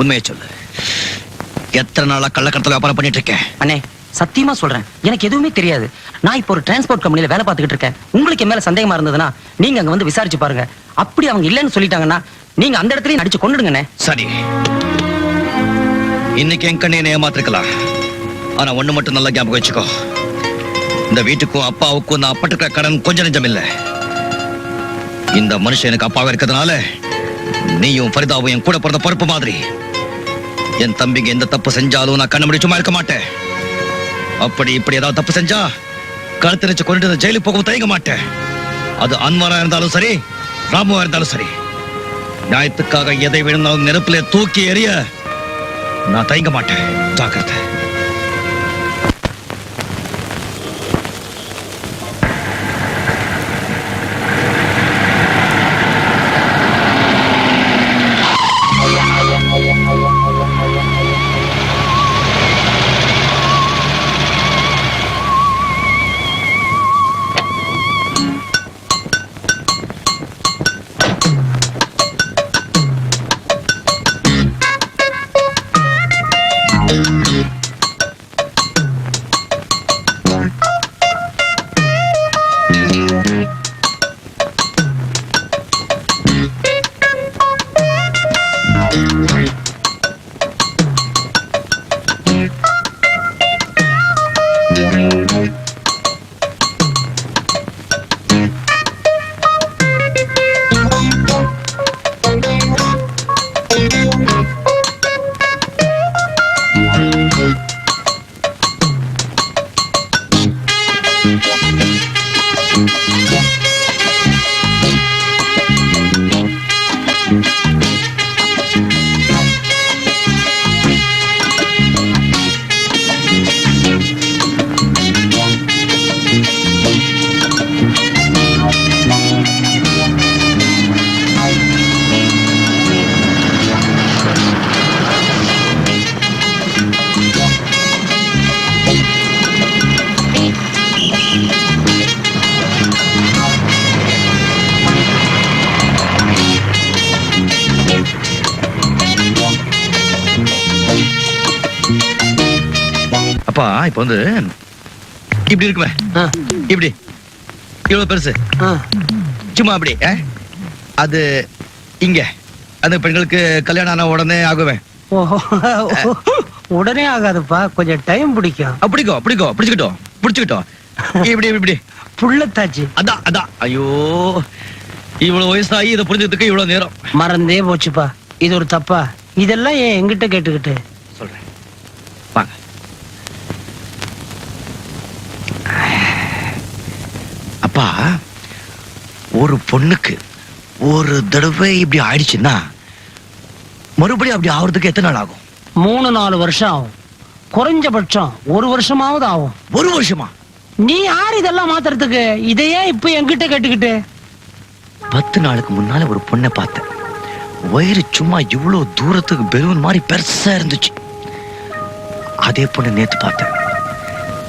உண்மையை சொல்லு. எத்தனை நாளா கள்ளக்கடத்தல வியாபாரம் பண்ணிட்டு இருக்கேன்? அண்ணே சத்தியமா சொல்றேன். எனக்கு எதுவுமே தெரியாது. நான் இப்போ ஒரு டிரான்ஸ்போர்ட் கம்பெனில வேலை பார்த்துக்கிட்டு இருக்கேன். உங்களுக்கு மேல சந்தேகமா இருந்ததுன்னா நீங்க அங்க வந்து விசாரிச்சு பாருங்க. அப்படி அவங்க இல்லைன்னு சொல்லிட்டாங்கன்னா நீங்க அந்த இடத்துலயே நடிச்சு கொண்டுடுங்கண்ணே சரி. இன்னைக்கு என் கண்ணை என்னை ஏமாத்திருக்கலாம். ஆனா ஒண்ணு மட்டும் நல்லா ஞாபகம் வச்சுக்கோ. இந்த வீட்டுக்கும் அப்பாவுக்கும் நான் அப்பட்டுக்கிற கடன் கொஞ்சம் நெஞ்சம் இல்ல இந்த மனுஷன் எனக்கு அப்பாவா இருக்கிறதுனால நீயும் ஃபரிதாவும் என் கூட பிறந்த பொறுப்பு மாதிரி. என் தம்பிங்க எந்த தப்பு செஞ்சாலும் நான் கண்ண முடி சும்மா இருக்க மாட்டேன். அப்படி இப்படி ஏதாவது தப்பு செஞ்சா கழுத்தரிச்சு கொண்டு ஜெயிலுக்கு போகவும் தயங்க மாட்டேன். அது அன்வாரா இருந்தாலும் சரி ராமுவா இருந்தாலும் சரி. நியாயத்துக்காக எதை விழுந்தாலும் நெருப்பிலே தூக்கி எறிய நான் தயங்க மாட்டேன். ஜாக்கிரதை. அப்பா இப்ப வந்து இப்படி இருக்குமே. இப்படி. இவ்வளவு பெருசு. சும்மா அப்படி? அது இங்க. அந்த பெண்களுக்கு கல்யாணம் ஆன உடனே ஆகுவேன் உடனே ஆகாதுப்பா. கொஞ்சம் டைம் பிடிக்கும். அப்படிக்கோ அப்படிக்கோ பிடிச்சுக்கிட்டோம் பிடிச்சுக்கிட்டோம். இப்படி இப்படி புள்ளத்தாச்சு. அதான் அதான். ஐயோ. இவ்வளவு வயசாகி இதை புரிஞ்சதுக்கு இவ்வளவு நேரம். மறந்தே போச்சுப்பா. இது ஒரு தப்பா? இதெல்லாம் ஏன் எங்கிட்ட கேட்டுக்கிட்டு? அப்பா ஒரு பொண்ணுக்கு ஒரு தடவை இப்படி ஆயிடுச்சுன்னா மறுபடியும் அப்படி ஆகுறதுக்கு எத்தனை நாள் ஆகும்? மூணு நாலு வருஷம் ஆகும். குறைஞ்சபட்சம் ஒரு வருஷமாவது ஆகும். ஒரு வருஷமா? நீ யார் இதெல்லாம் மாத்துறதுக்கு? இதையே இப்ப என்கிட்ட கேட்டுக்கிட்டு. பத்து நாளுக்கு முன்னால ஒரு பொண்ணை பார்த்தேன். வயிறு சும்மா இவ்வளவு தூரத்துக்கு பெலூன் மாதிரி பெருசா இருந்துச்சு. அதே பொண்ணு நேத்து பார்த்தேன்.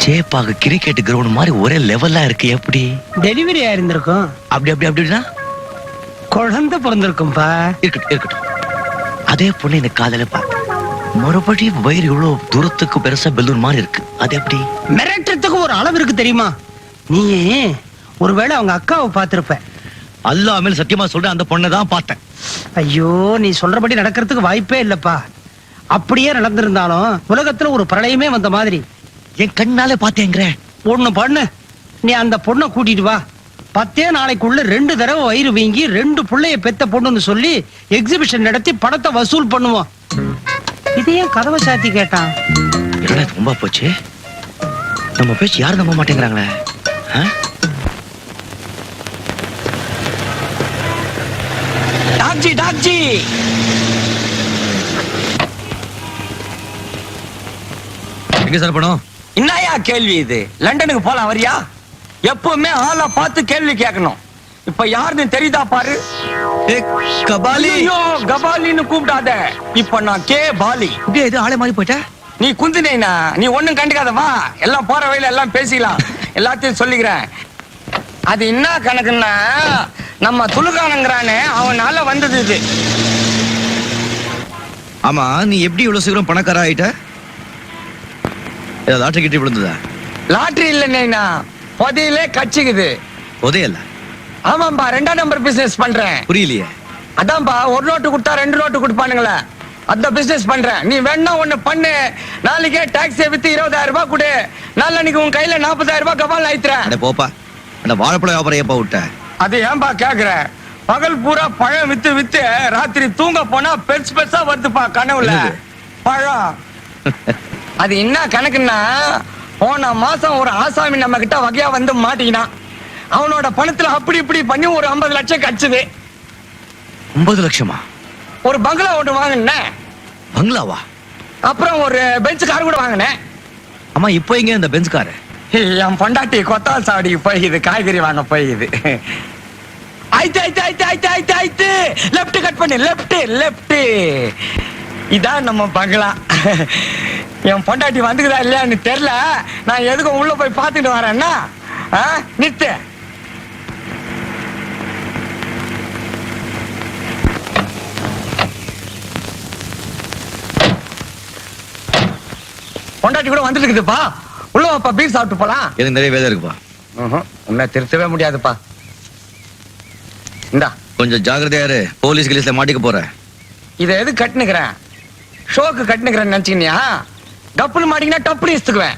சேப்பாக கிரிக்கெட் கிரவுண்ட் மாதிரி ஒரே லெவலா இருக்கு எப்படி? டெலிவரி ஆயிருந்திருக்கும். அப்படி அப்படி அப்படின்னா? குழந்தை பிறந்திருக்கும்பா. இருக்கட்டும் இருக்கட்டும். அதே பொண்ணு இந்த காதல பார்த்தேன் மறுபடியும் வயிறு இவ்வளவு தூரத்துக்கு பெருசா பெலூன் மாதிரி இருக்கு. அது எப்படி? மிரட்டுறதுக்கு ஒரு அளவு இருக்கு தெரியுமா? நீ ஒருவேளை அவங்க அக்காவை பார்த்திருப்ப. அல்லா மேல் சத்தியமா சொல்றேன் அந்த பொண்ணை தான் பார்த்தேன். ஐயோ நீ சொல்றபடி நடக்கிறதுக்கு வாய்ப்பே இல்லப்பா. அப்படியே நடந்திருந்தாலும் உலகத்துல ஒரு பிரளயமே வந்த மாதிரி. என் கண்ணாலே பார்த்தேங்கிற. ஒண்ணு பண்ணு. நீ அந்த பொண்ணை கூட்டிட்டு வா. பத்தே நாளைக்குள்ள ரெண்டு தடவை வயிறு வீங்கி ரெண்டு புள்ளைய பெத்த பொண்ணுன்னு சொல்லி எக்ஸிபிஷன் நடத்தி பணத்தை வசூல் பண்ணுவோம். இது ஏன் கதவை சாத்தி கேட்டான்? என்னடா ரொம்ப போச்சு? நம்ம பேச்சு யாரும் நம்ப மாட்டேங்கிறாங்களே? ஆ? Taxi taxi! எங்க சார் பணம் என்னயா கேள்வி இது? லண்டனுக்கு போலாம் வரியா? எப்பவுமே ஆளை பார்த்து கேள்வி கேட்கணும். இப்ப யாருன்னு தெரியுதா பாரு? கபாலி. கபாலின்னு கூப்பிடாத. இப்ப நான் கே பாலி. இப்படியே இது ஆளே மாறி போயிட்ட? நீ குந்தினேனா? நீ ஒண்ணும் கண்டுக்காத வா. எல்லாம் போற வழியில எல்லாம் பேசிக்கலாம். எல்லாத்தையும் சொல்லிக்கிறேன். அது என்ன கணக்குன்னா நம்ம துலுக்கானங்கிறானே அவனால வந்தது இது. ஆமா நீ எப்படி இவ்வளவு சீக்கிரம் பணக்கார ஆயிட்ட? லாட்டரி கிட்டி விழுந்ததா? லாட்டரி இல்ல நைனா புதையிலே கச்சிக்குது. உதயல்ல ஆமாம்பா ரெண்டாம் நம்பர் பிசினஸ் பண்றேன். புரியலையே. அதான்பா ஒரு நோட்டு கொடுத்தா ரெண்டு நோட்டு கொடுப்பானுங்களே. அந்த பிசினஸ் பண்றேன். நீ வேணா ஒண்ணு பண்ணு. நாளைக்கே டாக்ஸியை வித்து இருபதாயிரம் ரூபாய் கொடு. நாளைக்கு உன் கையில நாற்பதாயிரம் ரூபாய் கபால் ஆயித்துறேன் அட போப்பா. அந்த வாழைப்பழ வியாபாரம் எப்ப விட்ட? அது ஏன்பா கேக்குற? பகல் பூரா பழம் வித்து வித்து ராத்திரி தூங்க போனா பெருசு பெருசா வருதுப்பா கனவுல? பழம். அது என்ன கணக்குன்னா போன மாசம் ஒரு ஆசாமி நம்ம கிட்ட வகையா வந்து மாட்டிக்கினான். அவனோட பணத்துல அப்படி இப்படி பண்ணி ஒரு ஐம்பது லட்சம் கச்சுது ஒன்பது லட்சமா? ஒரு பங்களா ஒன்று வாங்கினேன். பங்களாவா? அப்புறம் ஒரு பெஞ்ச் கார் கூட வாங்கினேன். ஆமா இப்போ எங்க இந்த பெஞ்ச் காரு? என் பொண்டாட்டி கொத்தால் சாவடிக்கு போயிது காய்கறி வாங்க போயிது. ஆயிட்டு ஆயிட்டு ஆயிட்டு ஆயிட்டு ஆயிட்டு ஆயிட்டு லெஃப்ட் கட் பண்ணு லெஃப்ட் லெஃப்ட் இதான் நம்ம பங்களா. என் பொண்டாட்டி வந்துக்குதா இல்லையான்னு தெரியல. நான் எதுக்கும் உள்ள போய் பார்த்துட்டு வரேன்னா? ஆ, நிறுத்து பொண்டாட்டி கூட வந்துட்டு இருக்குதுப்பா. உள்ள வாப்பா பீர் சாப்பிட்டு போலாம். எனக்கு நிறைய வேலை இருக்குப்பா. உன்னை திருத்தவே முடியாதுப்பா. இந்தா. கொஞ்சம் ஜாக்கிரதையா இரு. போலீஸ் கிலீஸ்ல மாட்டிக்க போற இதை எது கட்டுனுக்கிறேன்? ஷோக்கு கட்டுனுக்கிறேன்னு நினைச்சுக்கினியா? டப்புனு மாட்டிங்கன்னா டப்புனு இஸ்துக்குவேன்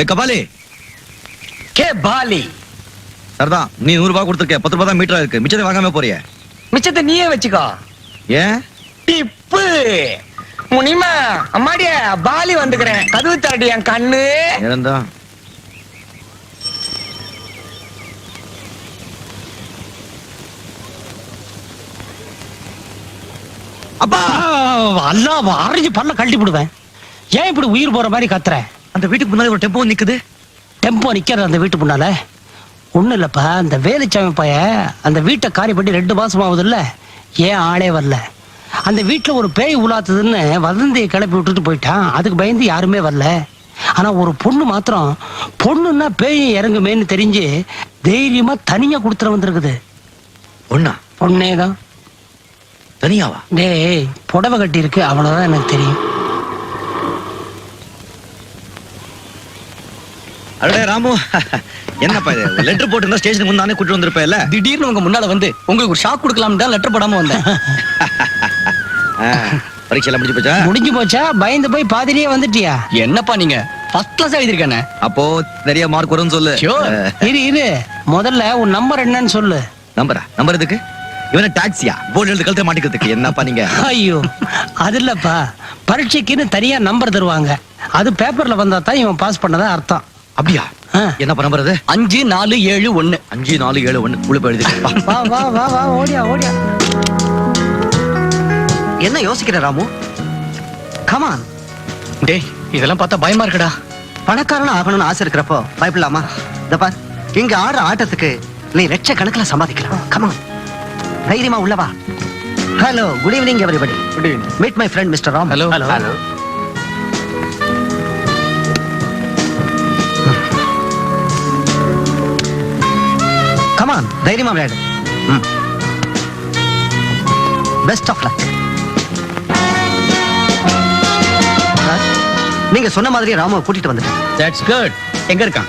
ஏ கபாலி. கே பாலி. சரிதான் நீ நூறு ரூபாய் கொடுத்துருக்க. பத்து ரூபாய் தான் மீட்டரா இருக்கு. மிச்சத்தை வாங்காம போறிய. மிச்சத்தை நீயே வச்சுக்கோ. ஏன்? டிப்பு. முனிமா அம்மாடிய பாலி வந்துக்கிறேன். கதவு தரடி என் கண்ணு. இறந்தா அப்பா அல்லா அரைஞ்சு பல்ல கழட்டி விடுவேன் ஏன் இப்படி உயிர் போற மாதிரி கத்துற? அந்த வீட்டுக்கு முன்னாடி ஒரு டெம்போ நிக்குது. டெம்போ நிக்கிறது அந்த வீட்டு முன்னால. ஒண்ணு இல்லப்பா அந்த வேலுச்சாமி பைய அந்த வீட்டை காரி பண்ணி ரெண்டு மாசம் ஆகுதுல்ல. ஏன் ஆளே வரல? அந்த வீட்டுல ஒரு பேய் உலாத்துதுன்னு வதந்தியை கிளப்பி விட்டுட்டு போயிட்டான். அதுக்கு பயந்து யாருமே வரல. ஆனா ஒரு பொண்ணு மாத்திரம் பொண்ணுன்னா பேய் இறங்குமேன்னு தெரிஞ்சு தைரியமா தனியா கொடுத்துட வந்திருக்குது. ஒண்ணா பொண்ணேதான் தனியாவா? டேய் புடவை கட்டி இருக்கு அவ்வளவுதான் எனக்கு தெரியும். அடடே ராமு. என்னப்பா இது? லெட்டர் போட்டு ஸ்டேஷனுக்கு முன்னானே கூட்டு வந்திருப்பேல்ல? திடீர்னு உங்க முன்னால வந்து உங்களுக்கு ஒரு ஷாக் கொடுக்கலாம் தான் லெட்டர் போடாம வந்தேன். ஆ, பரீட்சை எல்லாம் முடிஞ்சு போச்சா? முடிஞ்சு போச்சா? பயந்து போய் பாதிரியே வந்துட்டியா? என்னப்பா நீங்க? ஃபர்ஸ்ட் கிளாஸ் எழுதிருக்கானே அப்போ நிறைய மார்க் வரும்னு சொல்லு. இரு இரு. முதல்ல உன் நம்பர் என்னன்னு சொல்லு. நம்பரா நம்பர் எதுக்கு? இவன டாக்ஸியா போர்டு எழுது கழுத்தை மாட்டிக்கிறதுக்கு என்னப்பா நீங்க? ஐயோ அது இல்லப்பா. பரீட்சைக்குன்னு தனியா நம்பர் தருவாங்க. அது பேப்பர்ல வந்தா தான் இவன் பாஸ் பண்ணதா அர்த்தம். அப்படியா? ஆ. என்னப்பா நம்பர் அது? அஞ்சு நாலு ஏழு ஒண்ணு அஞ்சு நாலு ஏழு ஒண்ணு உள்ள போய் எழுதிக்கப்பா வா வா வா வா ஓடியா ஓடியா. என்ன யோசிக்கிற ராமு? கமான் டேய் இதெல்லாம் பார்த்தா பயமா இருக்குடா. பணக்காரன் ஆகணும்னு ஆசை இருக்கிறப்போ பயப்படலாமா? இந்த பார் இங்க ஆடுற ஆட்டத்துக்கு நீ லட்ச கணக்குல சம்பாதிக்கலாம் கமான் தைரியமா உள்ளவா hello good evening everybody good evening meet my friend mister Ram hello hello come on தைரியமா விளையாடு. பெஸ்ட் ஆஃப் லக் நீங்க சொன்ன மாதிரியே ராமுவை கூட்டிட்டு வந்துட்டேன். தட்ஸ் குட் எங்க இருக்கான்?